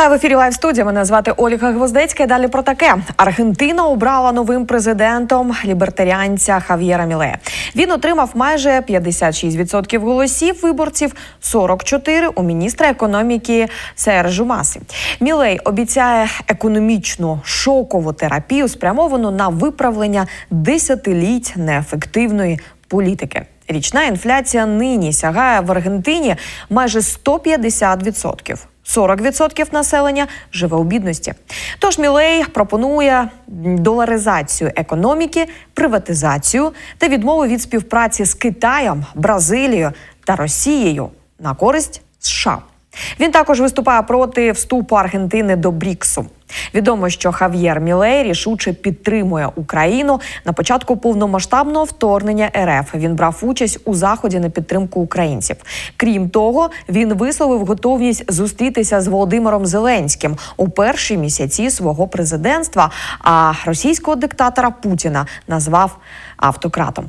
Вітаю в ефірі Лайв студія. Мене звати Ольга Гвоздецька. І Далі про таке. Аргентина обрала новим президентом лібертаріанця Хав'єра Мілея. Він отримав майже 56% голосів виборців, 44 у міністра економіки Сержу Маси. Мілей обіцяє економічну шокову терапію, спрямовану на виправлення десятиліть неефективної політики. Річна інфляція нині сягає в Аргентині майже 150%. 40% населення живе у бідності. Тож Мілей пропонує доларизацію економіки, приватизацію та відмову від співпраці з Китаєм, Бразилією та Росією на користь США. Він також виступає проти вступу Аргентини до Бріксу. Відомо, що Хав'єр Мілей рішуче підтримує Україну на початку повномасштабного вторгнення РФ. Він брав участь у заході на підтримку українців. Крім того, він висловив готовність зустрітися з Володимиром Зеленським у перші місяці свого президентства. А російського диктатора Путіна назвав автократом.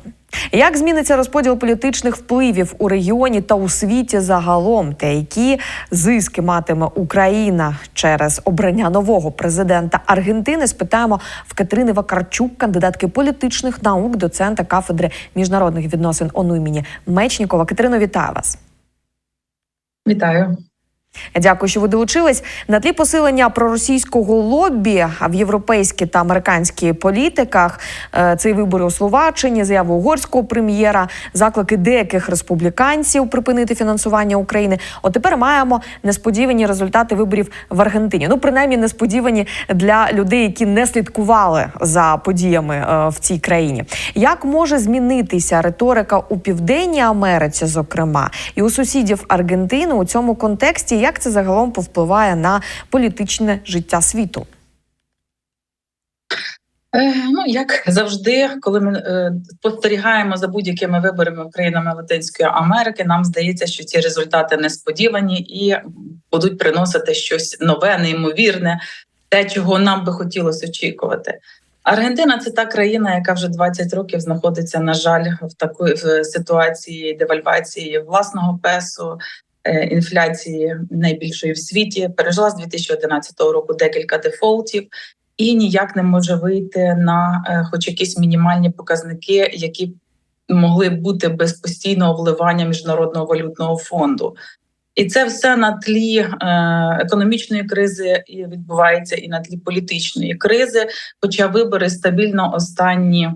Як зміниться розподіл політичних впливів у регіоні та у світі загалом, та які зиски матиме Україна через обрання нового президента Аргентини? Спитаємо в Катерини Вакарчук, кандидатки політичних наук, доцента кафедри міжнародних відносин ОНУ імені Мечнікова. Катерино, вітаю вас. Вітаю. Дякую, що ви долучились на тлі посилення проросійського лобі в європейській та американській політиках. е, Цей вибори у Словаччині, заяви угорського прем'єра, заклики деяких республіканців припинити фінансування України. От тепер маємо несподівані результати виборів в Аргентині. Ну, принаймні, несподівані для людей, які не слідкували за подіями е, в цій країні. Як може змінитися риторика у південній Америці, зокрема, і у сусідів Аргентини у цьому контексті? Як це загалом повпливає на політичне життя світу? Е, ну як завжди, коли ми е, спостерігаємо за будь-якими виборами країнами Латинської Америки, нам здається, що ці результати несподівані і будуть приносити щось нове, неймовірне, те, чого нам би хотілося очікувати. Аргентина це та країна, яка вже 20 років знаходиться, на жаль, в такої в ситуації девальвації власного песу. Е, Інфляції найбільшої в світі пережила з 2011 року декілька дефолтів і ніяк не може вийти на е, хоч якісь мінімальні показники, які могли бути без постійного вливання міжнародного валютного фонду. І це все на тлі е, економічної кризи відбувається і на тлі політичної кризи. Хоча вибори стабільно останні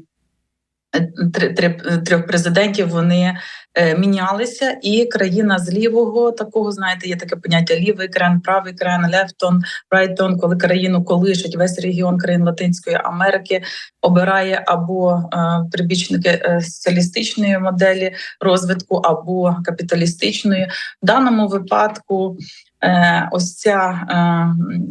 трьох президентів вони е, мінялися, і країна з лівого такого знаєте, є таке поняття лівий крен, правий крен, лефтон, райтон, коли країну колишить весь регіон країн Латинської Америки обирає або е, прибічники е, соціалістичної моделі розвитку, або капіталістичної. В даному випадку. Е, ось ця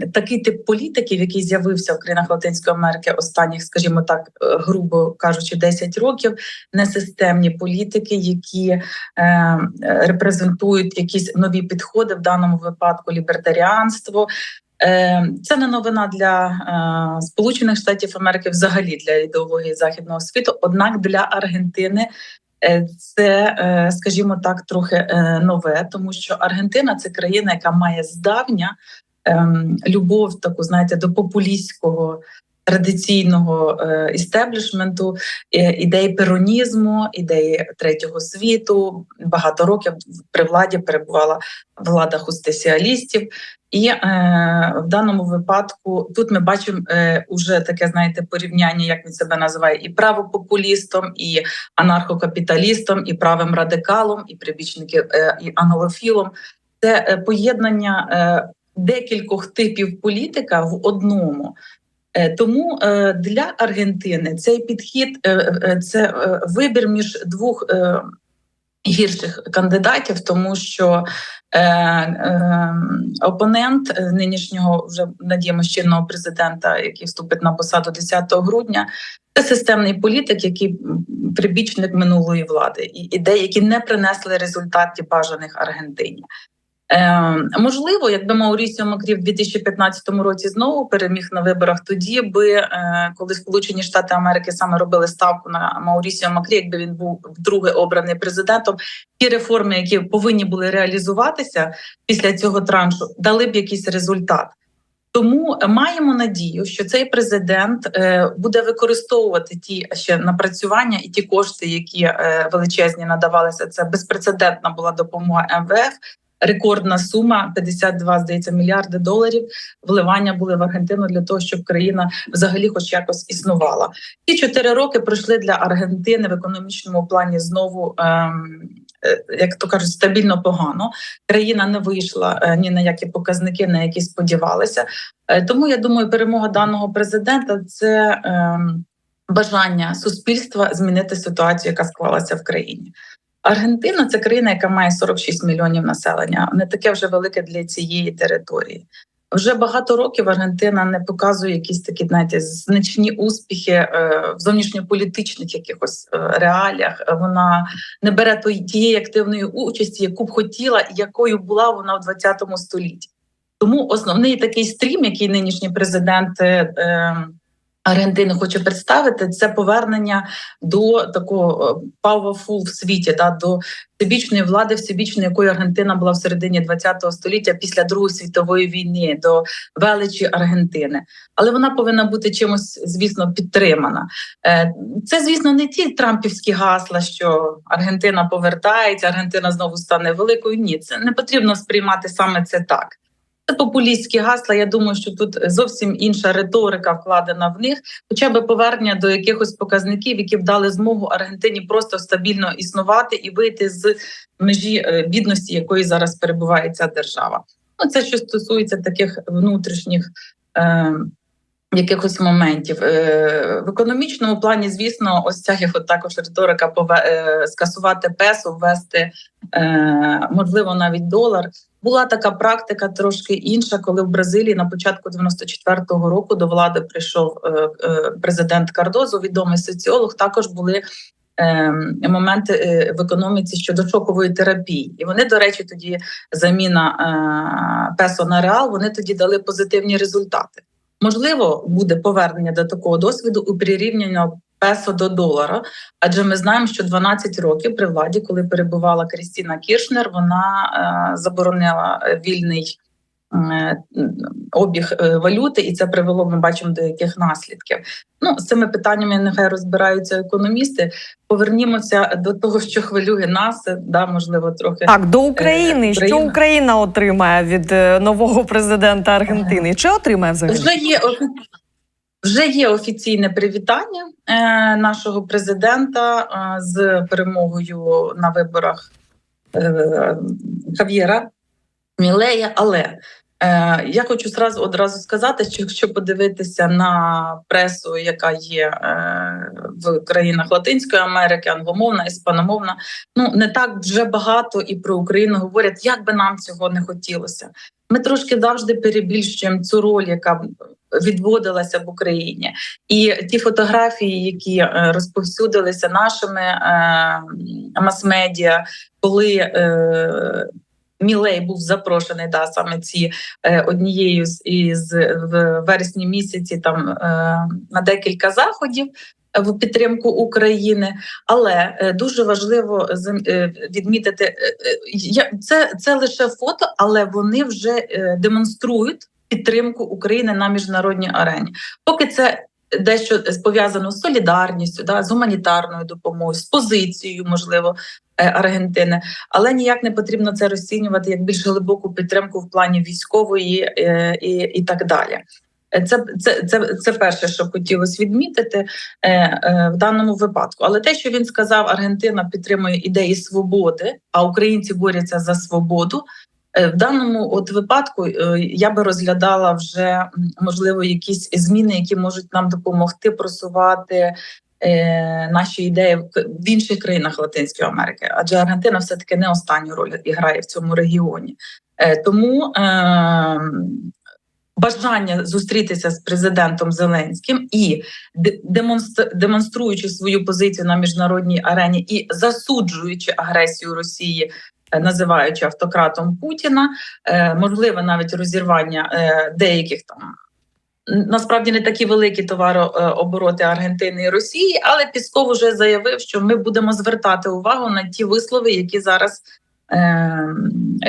е, такий тип політиків, який з'явився в країнах Латинської Америки останніх, скажімо так, е, грубо кажучи, 10 років, несистемні політики, які репрезентують якісь нові підходи, в даному випадку лібертаріанство. Це не новина для Сполучених Штатів Америки, взагалі для ідеології західного світу. Однак для Аргентини це, е, скажімо так, трохи е, нове, тому що Аргентина це країна, яка має здавня ем, любов, таку знаєте, до популістського. Традиційного е, істеблішменту, е, ідеї перонізму, ідеї третього світу. Багато років при владі перебувала влада хустесіалістів, і е, в даному випадку тут ми бачимо е, уже таке, знаєте, порівняння, як він себе називає, і правопопулістом, і анархокапіталістом, і правим радикалом, і прибічники е, і англофілом. Це е, поєднання е, декількох типів політика в одному. Е, Тому е, для Аргентини цей підхід е, це вибір між двох гірших кандидатів, тому що опонент нинішнього вже надіємося чинного президента, який вступить на посаду 10 грудня. Це системний політик, який прибічник минулої влади, і ідей, які не принесли результатів бажаних Аргентині. Е, можливо, якби Маурісіо Макрі в 2015 році знову переміг на виборах, тоді би е, коли Сполучені Штати Америки саме робили ставку на Маурісіо Макрі, якби він був вдруге обраний президентом, ті реформи, які повинні були реалізуватися після цього траншу, дали б якийсь результат. Тому маємо надію, що цей президент е, буде використовувати ті ще напрацювання і ті кошти, які е, величезні надавалися. Це безпрецедентна була допомога МВФ. Рекордна сума 52, здається, мільярди доларів. Вливання були в Аргентину для того, щоб країна взагалі, хоч якось існувала. Ці чотири роки пройшли для Аргентини в економічному плані знову. Ем, е, як то кажуть, стабільно погано країна не вийшла е, ні на які показники, на які сподівалися. Е, Тому я думаю, перемога даного президента це ем, бажання суспільства змінити ситуацію, яка склалася в країні. Аргентина це країна, яка має 46 мільйонів населення, не таке вже велике для цієї території. Вже багато років Аргентина не показує якісь такі, знаєте, значні успіхи е, в зовнішньополітичних якихось е, реаліях. Вона не бере тієї активної участі, яку б хотіла, і якою була вона в 20 столітті. Тому основний такий стрім, який нинішній президент е, е, Аргентини хоче представити, це повернення до такого е, powerful в світі, да, до всебічної влади, всебічної, якою Аргентина була в середині 20 століття після Другої світової війни, до величі Аргентини. Але вона повинна бути чимось, звісно, підтримана. Е, Це, звісно, не ті трампівські гасла, що Аргентина повертається, Аргентина знову стане великою. Ні, це не потрібно сприймати саме це так. Це популістські гасла. Я думаю, що тут зовсім інша риторика вкладена в них, хоча б повернення до якихось показників, які б дали змогу Аргентині просто стабільно існувати і вийти з межі е, бідності, якої зараз перебуває ця держава. Ну це що стосується таких внутрішніх. Е, Якихось моментів Е, в економічному плані, звісно, ось ця його також риторика е, скасувати песо, ввести е, можливо навіть долар. Була така практика трошки інша, коли в Бразилії на початку 94-го року до влади прийшов президент Кардозо, відомий соціолог. Також були моменти в економіці щодо шокової терапії, і вони, до речі, тоді заміна песо на реал. Вони тоді дали позитивні результати. Можливо, буде повернення до такого досвіду у прирівняння песо до долара, адже ми знаємо, що 12 років при владі, коли перебувала Крістіна Кіршнер, вона е, заборонила е, вільний обіг е, валюти, і це привело, ми бачимо, до яких наслідків. Ну, з цими питаннями нехай розбираються економісти. Повернімося до того, що хвилює нас, е, да, можливо, трохи Так, до України. Що Україна. Україна отримає від е, нового президента Аргентини? Чи отримає взагалі? Вже є вже є офіційне привітання е, нашого президента е, з перемогою на виборах е, Хав'єра Мілея. Але е, я хочу зразу одразу сказати, що якщо подивитися на пресу, яка є е, в країнах Латинської Америки, англомовна, іспаномовна, ну не так вже багато і про Україну говорять, як би нам цього не хотілося. Ми трошки завжди перебільшуємо цю роль, яка відводилася в Україні, і ті фотографії, які е, розповсюдилися нашими е, мас-медіа, коли е, Мілей був запрошений, да, саме ці е, однією з із в вересні місяці там е, на декілька заходів. В підтримку України, але е, дуже важливо е, відмітити, е, е, це, це лише фото, але вони вже е, демонструють підтримку України на міжнародній арені. Поки це дещо пов'язано з солідарністю, да, з гуманітарною допомогою, з позицією, можливо, е, Аргентини, але ніяк не потрібно це розцінювати як більш глибоку підтримку в плані військової е, і, і так далі. Е, Це, це, це, це перше, що хотілося відмітити е, е, в даному випадку. Але те, що він сказав, Аргентина підтримує ідеї свободи, а українці борються за свободу. Е, В даному от випадку е, я би розглядала вже можливо якісь зміни, які можуть нам допомогти просувати е, наші ідеї в інших країнах Латинської Америки, адже Аргентина все таки не останню роль грає в цьому регіоні. Тому е, бажання зустрітися з президентом Зеленським і демонстр- демонструючи свою позицію на міжнародній арені і засуджуючи агресію Росії називаючи автократом Путіна, е, можливе навіть розірвання е, деяких там. Насправді не такі великі товарообороти Аргентини і Росії, але Пісков вже заявив, що ми будемо звертати увагу на ті вислови, які зараз е,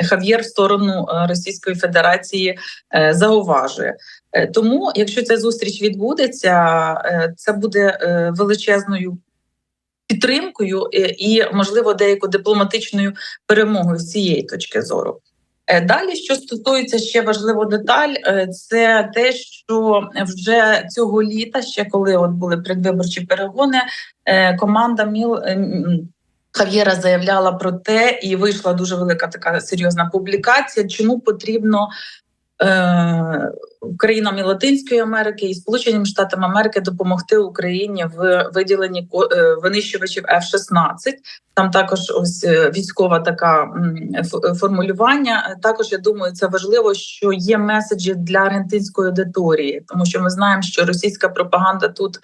Хав'єр в сторону е, Російської Федерації е, зауважує. Е, Тому, якщо ця зустріч відбудеться, е, це буде е, величезною підтримкою е, і, можливо, деякою дипломатичною перемогою з цієї точки зору. Е, Далі, що стосується ще важливу деталь, е, це те, що вже цього літа, ще коли от були предвиборчі перегони, команда Міл Хав'єра заявляла про те, і вийшла дуже велика така серйозна публікація, чому потрібно е, країнам і Латинської Америки і Сполученим Штатам Америки допомогти Україні в виділенні е, винищувачів F-16. Там також ось е, військова така формулювання. Також я думаю, це важливо, що є меседжі для аргентинської аудиторії, тому що ми знаємо, що російська пропаганда тут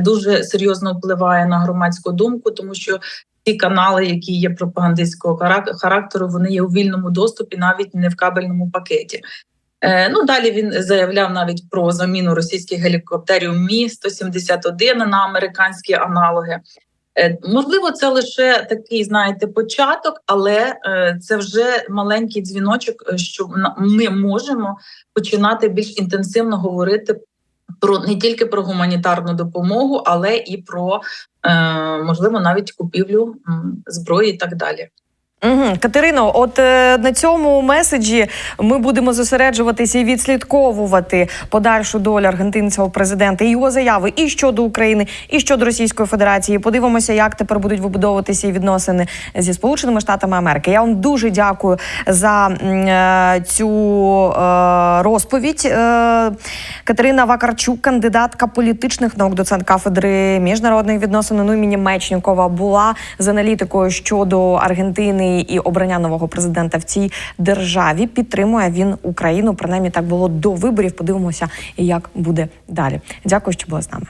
дуже серйозно впливає на громадську думку, тому що ті канали, які є пропагандистського харак- характеру, вони є у вільному доступі, навіть не в кабельному пакеті. Е, Ну далі він заявляв навіть про заміну російських гелікоптерів Мі 171 на американські аналоги. Е, Можливо, це лише такий, знаєте, початок, але е, це вже маленький дзвіночок, що ми можемо починати більш інтенсивно говорити про не тільки про гуманітарну допомогу, але і про можливо навіть купівлю зброї і так далі. Угу. Катерино, от е, на цьому меседжі ми будемо зосереджуватися і відслідковувати подальшу долю аргентинського президента і його заяви і щодо України, і щодо Російської Федерації. Подивимося, як тепер будуть вибудовуватися і відносини зі Сполученими Штатами Америки. Я вам дуже дякую за е, цю е, розповідь. Е, Катерина Вакарчук, кандидатка політичних наук, доцент кафедри міжнародних відносин УНУ імені Мечнікова, була з аналітикою щодо Аргентини і обрання нового президента в цій державі. Підтримує він Україну. Принаймні так було до виборів. Подивимося, як буде далі. Дякую, що були з нами.